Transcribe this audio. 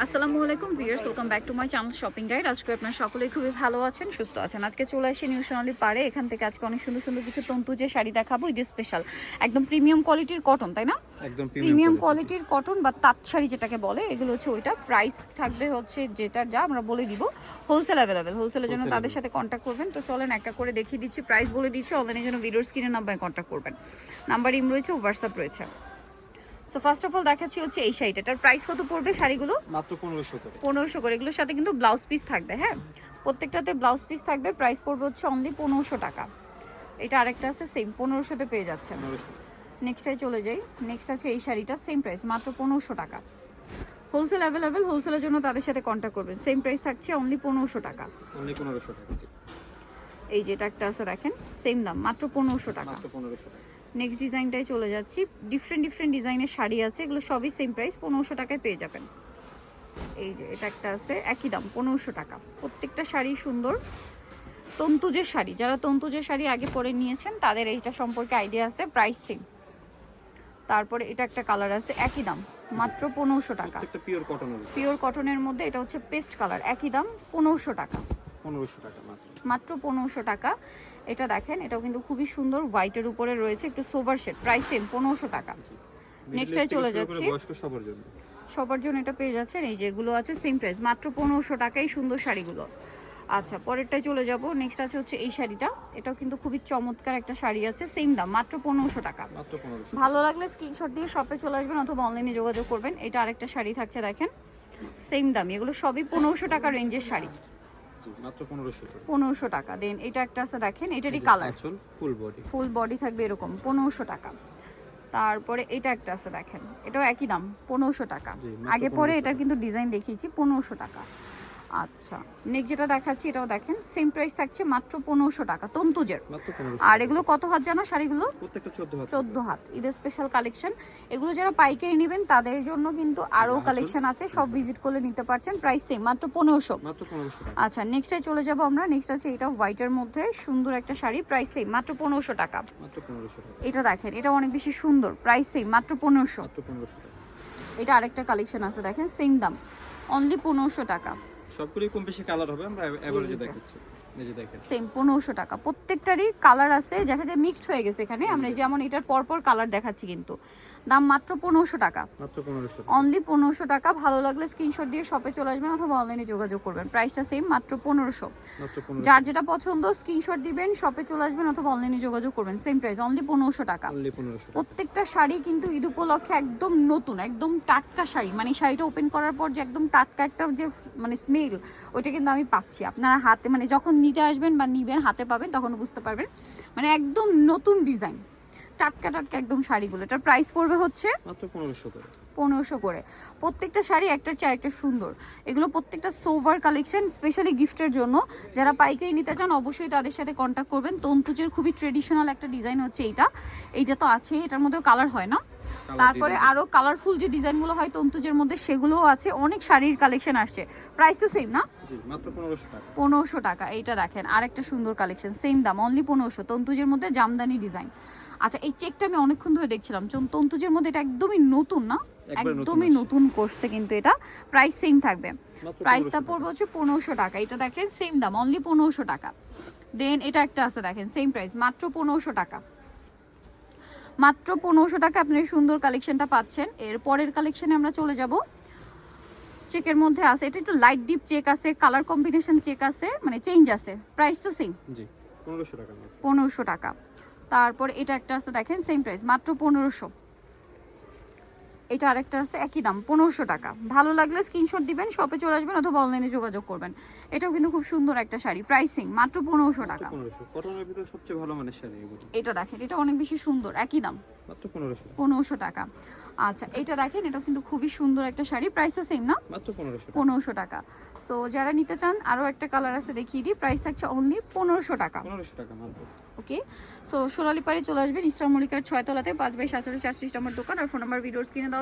আসসালামু আলাইকুম viewers welcome back to my channel shopping guide আজকে আপনারা সকলেই খুবই ভালো আছেন সুস্থ আছেন। আজকে চলে আসি নিউ সোনালি পারে এখান থেকে আজকে অনেক সুন্দর সুন্দর কিছু তন্তু যে শাড়ি দেখাবো ঈদের স্পেশাল একদম প্রিমিয়াম কোয়ালিটির কটন তাই না? একদম প্রিমিয়াম কোয়ালিটির কটন বা তাঁত শাড়ি যেটাকে বলে এগুলো হচ্ছে ওইটা। প্রাইস থাকবে হচ্ছে যেটা যা আমরা বলে দিব হোলসেল অ্যাভেলেবেল হোলসেলের জন্য তাদের সাথে কন্ট্যাক্ট করবেন। তো চলেন একটা করে দেখিয়ে দিচ্ছি প্রাইস বলে দিচ্ছি অনলাইনের জন্য ভিডিওর স্ক্রিনে নাম্বারে কন্ট্যাক্ট করবেন। নাম্বার ইম রয়েছে হোয়াটসঅ্যাপ রয়েছে। সো ফার্স্ট অফ অল দেখাচ্ছি হচ্ছে এই শাড়িটা। এটার প্রাইস কত পড়বে শাড়িগুলো? মাত্র পনেরোশো করে। পনেরোশো করে। এগুলোর সাথে কিন্তু ব্লাউজ পিস থাকবে হ্যাঁ? প্রত্যেকটাতে ব্লাউজ পিস থাকবে। প্রাইস পড়বে হচ্ছে অনলি পনেরোশো টাকা। এটা আরেকটা আছে সেম পনেরোশোতে পেয়ে যাচ্ছেন। পনেরোশো। নেক্সটটাই চলে যাই। নেক্সট আছে এই শাড়িটা সেম প্রাইস মাত্র পনেরোশো টাকা। হোলসেল অ্যাভেলেবেল হোলসেলের জন্য তাদের সাথে কন্ট্যাক্ট করবেন। সেম প্রাইস থাকছে অনলি পনেরোশো টাকা। অনলি পনেরোশো টাকা। এই যেটা একটা আছে দেখেন সেম দাম মাত্র পনেরোশো টাকা। মাত্র পনেরোশো টাকা। নেক্সট ডিজাইনটাই চলে যাচ্ছি। ডিফারেন্ট ডিফারেন্ট ডিজাইনের শাড়ি আছে এগুলো সবই সেম প্রাইস পনেরোশো টাকায় পেয়ে যাবেন। এই যে এটা একটা আছে একই দাম পনেরোশো টাকা। প্রত্যেকটা শাড়ি সুন্দর। তন্তুজের শাড়ি যারা তন্তুজের শাড়ি আগে পরে নিয়েছেন তাদের এইটা সম্পর্কে আইডিয়া আছে প্রাইস সেম তারপরে এটা একটা কালার আছে একই দাম মাত্র পনেরোশো টাকা। পিওর কটনের মধ্যে এটা হচ্ছে পেস্ট কালার একই দাম পনেরোশো টাকা। পনেরোশো টাকা মাত্র। পনেরোশো টাকা। এটা দেখেন এটাও কিন্তু খুবই সুন্দর হোয়াইটের উপরে রয়েছে একটু সোভার শেড প্রাইস সেম পনেরোশো টাকা। Next চলে যাচ্ছি। সবার জন্য। সবার জন্য এটা পেয়ে যাচ্ছেন এই যেগুলো আছে সেম প্রাইস মাত্র পনেরোশো টাকাই সুন্দর শাড়িগুলো। আচ্ছা পরেরটায় চলে যাব নেক্সট আছে হচ্ছে এই শাড়িটা। এটাও কিন্তু খুবই চমৎকার একটা শাড়ি আছে সেম দাম মাত্র পনেরোশো টাকা। ভালো লাগলে স্ক্রিনশট দিয়ে শপে চলে আসবেন অথবা অনলাইনে যোগাযোগ করবেন। এটা আরেকটা শাড়ি থাকছে দেখেন সেম দাম এগুলো সবই পনেরোশো টাকা রেঞ্জের শাড়ি। পনেরোশো টাকা। দেন এটা একটা আছে দেখেন এটারই colour full body full body থাকবে এরকম পনেরোশো টাকা। তারপরে এটা একটা আছে দেখেন এটাও একই দাম পনেরোশো টাকা। আগে পরে এটার কিন্তু ডিজাইন দেখিয়েছি পনেরোশো টাকা। আচ্ছা নেক্সট যেটা দেখাচ্ছি এটাও দেখেন সেম প্রাইস থাকছে মাত্র পনেরোশো টাকা তন্তুজের। আর এগুলো কত হাত জানো? শাড়িগুলো? চোদ্দ হাত। ঈদের স্পেশাল কালেকশন এগুলো যারা পাইকারি নেবেন তাদের জন্য কিন্তু আরও কালেকশন আছে সব ভিজিট করলে নিতে পারছেন প্রাইস সেম মাত্র পনেরোশো। আচ্ছা নেক্সটে চলে যাব আমরা নেক্সট আছে এটা হোয়াইটের মধ্যে সুন্দর একটা শাড়ি প্রাইস সেম মাত্র পনেরোশো টাকা। এটা দেখেন এটা অনেক বেশি সুন্দর প্রাইস সেম মাত্র পনেরোশো। এটা আরেকটা কালেকশন আছে দেখেন সেম দাম। অনলি পনেরোশো টাকা। সবগুলোই কম বেশি কালার হবে আমরা অ্যাভারেজে দেখাচ্ছি। সেম পনেরোশো টাকা। প্রত্যেকটারই কালার আছে দেখা যায় মিক্সড হয়ে গেছে এখানে। আমরা যেমন এটার পরপর কালার দেখাচ্ছি কিন্তু। দাম মাত্র পনেরোশো টাকা। অনলি পনেরোশো টাকা। ভালো লাগলে স্ক্রিনশট দিয়ে শপে চলে আসবেন অথবা অনলাইনে যোগাযোগ করবেন। প্রাইসটা সেম মাত্র পনেরোশো। যার যেটা পছন্দ স্ক্রিনশট দিবেন শপে চলে আসবেন অথবা অনলাইনে যোগাযোগ করবেন। সেম প্রাইস অনলি পনেরোশো টাকা। প্রত্যেকটা শাড়ি কিন্তু ঈদ উপলক্ষে একদম নতুন একদম টাটকা শাড়ি। মানে শাড়িটা ওপেন করার পর যে একদম টাটকা একটা যে মানে স্মেল ওইটা কিন্তু আমি পাচ্ছি। আপনারা হাতে মানে যখন নিতে আসবেন বা নিবেন হাতে পাবেন তখন বুঝতে পারবেন। মানে একদম নতুন ডিজাইন। টাটকা টাটকা একদম শাড়িগুলো। এটার প্রাইস পড়বে হচ্ছে পনেরোশো করে। প্রত্যেকটা শাড়ি একটার চেয়ে একটা সুন্দর। এগুলো প্রত্যেকটা সোভার কালেকশন স্পেশালি গিফটের জন্য। যারা পাইকারি নিতে চান অবশ্যই তাদের সাথে কন্ট্যাক্ট করবেন। তন্তুজের খুবই ট্রেডিশনাল একটা ডিজাইন হচ্ছে এইটা। এইটা তো আছে এটার মধ্যেও কালার হয় না। তারপরে আরও কালারফুল যে ডিজাইনগুলো হয় তন্তুজের মধ্যে সেগুলোও আছে। অনেক শাড়ির কালেকশন আসছে। প্রাইস তো সেম না? পনেরোশো টাকা। এইটা দেখেন আরেকটা সুন্দর কালেকশন সেম দাম অনলি পনেরোশো। তন্তুজের মধ্যে জামদানি ডিজাইন আচ্ছা এই চেকটা আমি অনেকক্ষণ ধরে দেখছিলাম তন্তুজের মধ্যে এটা একদমই নতুন না? একদমই নতুন করছে কিন্তু এটা। প্রাইস সেম থাকবে। প্রাইসটা 1500 পড়বে হচ্ছে পনেরোশো টাকা। এটা দেখেন সেম দাম অনলি পনেরোশো টাকা। দেন এটা একটা আছে দেখেন সেম প্রাইস মাত্র পনেরোশো টাকা। মাত্র পনেরোশো টাকা আপনি সুন্দর কালেকশনটা পাচ্ছেন। এর পরের কালেকশনে আমরা চলে যাব। চেকের মধ্যে আছে এটা একটু লাইট ডিপ চেক আছে কালার কম্বিনেশন চেক আছে মানে চেঞ্জ আছে প্রাইস তো সেম জি পনেরোশো টাকা। পনেরোশো টাকা। তারপর এটা একটা আছে দেখেন সেম প্রাইস মাত্র পনেরোশো। এটা আরেকটা আছে একই দাম পনেরোশো টাকা। ভালো লাগলে স্ক্রিনশট দিবেন শপে চলে আসবেন অথবা অনলাইনে যোগাযোগ করবেন। এটাও কিন্তু খুব সুন্দর একটা শাড়ি প্রাইসিং মাত্র পনেরোশো টাকা। কটনের ভিতরে সবচেয়ে ভালো মানের শাড়ি এটা দেখেন এটা অনেক বেশি সুন্দর একই দাম। মাত্র পনেরোশো টাকা। আচ্ছা এটা দেখেন এটা কিন্তু খুবই সুন্দর একটা শাড়ি প্রাইসটা সেম না? মাত্র পনেরোশো টাকা। সো যারা নিতে চান আরও একটা কালার আছে দেখিয়ে দিই প্রাইস থাকছে অনলি পনেরোশো টাকা। পনেরোশো টাকা মাত্র। ওকে সো সোনালি পাড়ে চলে আসবেন ইস্টার মল্লিকার ছয়তলাতে পাঁচ বাই সাতচল্লিশ চারত্রিশ নম্বর দোকান আর ফোন নাম্বার ভিডিওস কিনে দেওয়া